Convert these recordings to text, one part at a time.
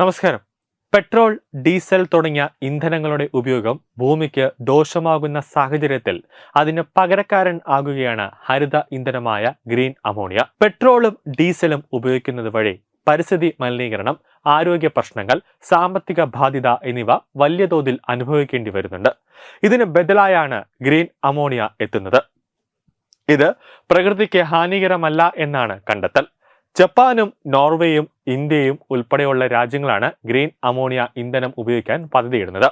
നമസ്കാരം. Petrol diesel തുടങ്ങിയ ഇന്ധനങ്ങളുടെ ഉപയോഗം ഭൂമിക്ക് ദോഷമാകുന്ന സാഹചര്യത്തിൽ അതിന് പകരക്കാരൻ ആകുകയാണ് ഹരിത ഇന്ധനമായ ഗ്രീൻ അമോണിയ. പെട്രോളും ഡീസലും ഉപയോഗിക്കുന്നത് വഴി പരിസ്ഥിതി മലിനീകരണം ആരോഗ്യ പ്രശ്നങ്ങൾ സാമ്പത്തിക ബാധ്യത എന്നിവ വലിയ തോതിൽ അനുഭവിക്കേണ്ടി വരുന്നുണ്ട്. ഇതിന് ബദലായാണ് ഗ്രീൻ അമോണിയ എത്തുന്നത്. ഇത് പ്രകൃതിക്ക് ഹാനികരമല്ല എന്നാണ് കണ്ടെത്തൽ. ജപ്പാനും നോർവേയും ഇന്ത്യയും ഉൾപ്പെടെയുള്ള രാജ്യങ്ങളാണ് ഗ്രീൻ അമോണിയ ഇന്ധനം ഉപയോഗിക്കാൻ പദ്ധതിയിടുന്നത്.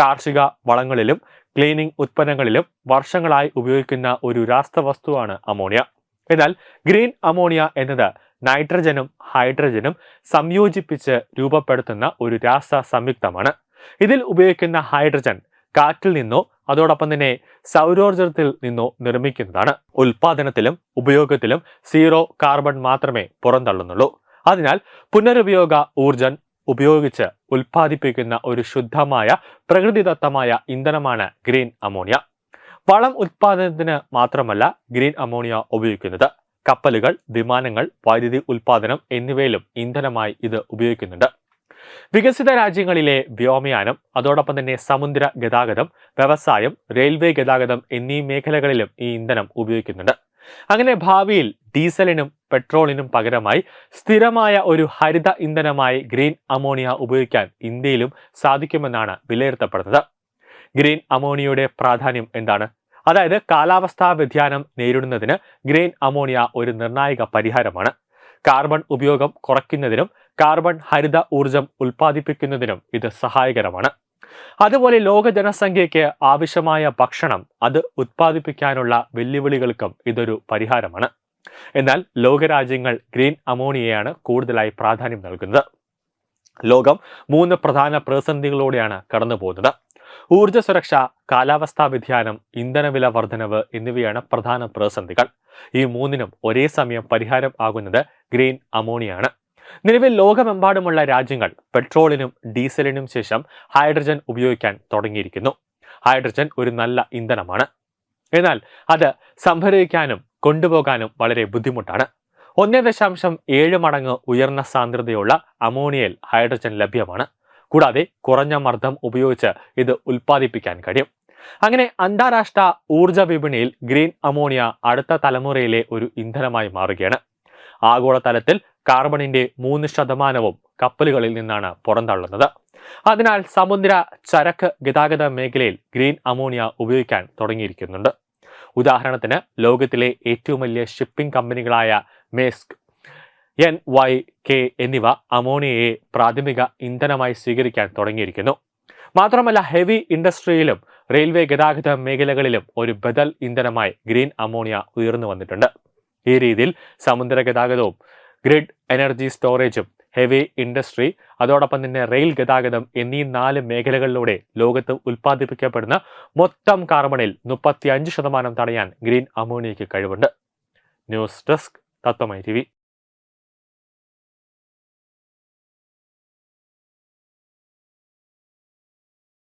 കാർഷിക വളങ്ങളിലും ക്ലീനിംഗ് ഉത്പന്നങ്ങളിലും വർഷങ്ങളായി ഉപയോഗിക്കുന്ന ഒരു രാസവസ്തുവാണ് അമോണിയ. എന്നാൽ ഗ്രീൻ അമോണിയ എന്നത് നൈട്രജനും ഹൈഡ്രജനും സംയോജിപ്പിച്ച് രൂപപ്പെടുത്തുന്ന ഒരു രാസ സംയുക്തമാണ്. ഇതിൽ ഉപയോഗിക്കുന്ന ഹൈഡ്രജൻ കാറ്റിൽ നിന്നോ അതോടൊപ്പം തന്നെ സൗരോർജത്തിൽ നിന്നോ നിർമ്മിക്കുന്നതാണ്. ഉൽപാദനത്തിലും ഉപയോഗത്തിലും സീറോ കാർബൺ മാത്രമേ പുറന്തള്ളുന്നുള്ളൂ. അതിനാൽ പുനരുപയോഗ ഊർജം ഉപയോഗിച്ച് ഉൽപ്പാദിപ്പിക്കുന്ന ഒരു ശുദ്ധമായ പ്രകൃതിദത്തമായ ഇന്ധനമാണ് ഗ്രീൻ അമോണിയ. വളം ഉൽപാദനത്തിന് മാത്രമല്ല ഗ്രീൻ അമോണിയ ഉപയോഗിക്കുന്നത്. കപ്പലുകൾ വിമാനങ്ങൾ വൈദ്യുതി ഉൽപാദനം എന്നിവയിലും ഇന്ധനമായി ഇത് ഉപയോഗിക്കുന്നുണ്ട്. വികസിത രാജ്യങ്ങളിലെ വ്യോമയാനം അതോടൊപ്പം തന്നെ സമുദ്ര ഗതാഗതം വ്യവസായം റെയിൽവേ ഗതാഗതം എന്നീ മേഖലകളിലും ഈ ഇന്ധനം ഉപയോഗിക്കുന്നുണ്ട്. അങ്ങനെ ഭാവിയിൽ ഡീസലിനും പെട്രോളിനും പകരമായി സ്ഥിരമായ ഒരു ഹരിത ഇന്ധനമായി ഗ്രീൻ അമോണിയ ഉപയോഗിക്കാൻ ഇന്ത്യയിലും സാധിക്കുമെന്നാണ് വിലയിരുത്തപ്പെടുന്നത്. ഗ്രീൻ അമോണിയയുടെ പ്രാധാന്യം എന്താണ്? അതായത് കാലാവസ്ഥാ വ്യതിയാനം നേരിടുന്നതിന് ഗ്രീൻ അമോണിയ ഒരു നിർണായക പരിഹാരമാണ്. കാർബൺ ഉപയോഗം കുറയ്ക്കുന്നതിനും കാർബൺ ഹരിത ഊർജം ഉൽപ്പാദിപ്പിക്കുന്നതിനും ഇത് സഹായകരമാണ്. അതുപോലെ ലോക ജനസംഖ്യയ്ക്ക് ആവശ്യമായ ഭക്ഷണം അത് ഉത്പാദിപ്പിക്കാനുള്ള വെല്ലുവിളികൾക്കും ഇതൊരു പരിഹാരമാണ്. എന്നാൽ ലോകരാജ്യങ്ങൾ ഗ്രീൻ അമോണിയയാണ് കൂടുതലായി പ്രാധാന്യം നൽകുന്നത്. ലോകം മൂന്ന് പ്രധാന പ്രതിസന്ധികളോടെയാണ് കടന്നു പോകുന്നത് ഊർജ സുരക്ഷ കാലാവസ്ഥാ വ്യതിയാനം ഇന്ധനവില വർധനവ് എന്നിവയാണ് പ്രധാന പ്രതിസന്ധികൾ. ഈ മൂന്നിനും ഒരേ സമയം പരിഹാരം ആകുന്നത് ഗ്രീൻ അമോണിയാണ് നിലവിൽ ലോകമെമ്പാടുമുള്ള രാജ്യങ്ങൾ പെട്രോളിനും ഡീസലിനും ശേഷം ഹൈഡ്രജൻ ഉപയോഗിക്കാൻ തുടങ്ങിയിരിക്കുന്നു. ഹൈഡ്രജൻ ഒരു നല്ല ഇന്ധനമാണ്. എന്നാൽ അത് സംഭരിക്കാനും കൊണ്ടുപോകാനും വളരെ ബുദ്ധിമുട്ടാണ്. ഒന്നേ ദശാംശം ഏഴ് മടങ്ങ് ഉയർന്ന സാന്ദ്രതയുള്ള അമോണിയയിൽ ഹൈഡ്രജൻ ലഭ്യമാണ്. കൂടാതെ കുറഞ്ഞ മർദ്ദം ഉപയോഗിച്ച് ഇത് ഉൽപ്പാദിപ്പിക്കാൻ കഴിയും. അങ്ങനെ അന്താരാഷ്ട്ര ഊർജ വിപണിയിൽ ഗ്രീൻ അമോണിയ അടുത്ത തലമുറയിലെ ഒരു ഇന്ധനമായി മാറുകയാണ്. ആഗോളതലത്തിൽ കാർബണിന്റെ മൂന്ന് ശതമാനവും കപ്പലുകളിൽ നിന്നാണ് പുറന്തള്ളുന്നത്. അതിനാൽ സമുദ്ര ചരക്ക് ഗതാഗത മേഖലയിൽ ഗ്രീൻ അമോണിയ ഉപയോഗിക്കാൻ തുടങ്ങിയിരിക്കുന്നുണ്ട്. ഉദാഹരണത്തിന് ലോകത്തിലെ ഏറ്റവും വലിയ ഷിപ്പിംഗ് കമ്പനികളായ മേസ്ക് എൻ വൈ കെ എന്നിവ അമോണിയയെ പ്രാഥമിക ഇന്ധനമായി സ്വീകരിക്കാൻ തുടങ്ങിയിരിക്കുന്നു. മാത്രമല്ല ഹെവി ഇൻഡസ്ട്രിയിലും റെയിൽവേ ഗതാഗത മേഖലകളിലും ഒരു ബദൽ ഇന്ധനമായി ഗ്രീൻ അമോണിയ ഉയർന്നു വന്നിട്ടുണ്ട്. ഈ രീതിയിൽ സമുദ്ര ഗതാഗതവും ഗ്രിഡ് എനർജി സ്റ്റോറേജും ഹെവി ഇൻഡസ്ട്രി അതോടൊപ്പം തന്നെ റെയിൽ ഗതാഗതം എന്നീ നാല് മേഖലകളിലൂടെ ലോകത്ത് ഉൽപ്പാദിപ്പിക്കപ്പെടുന്ന മൊത്തം കാർബണിൽ മുപ്പത്തി അഞ്ച് ശതമാനം തടയാൻ ഗ്രീൻ അമോണിയയ്ക്ക് കഴിവുണ്ട്. ന്യൂസ് ഡെസ്ക് തത്വമൈ ടി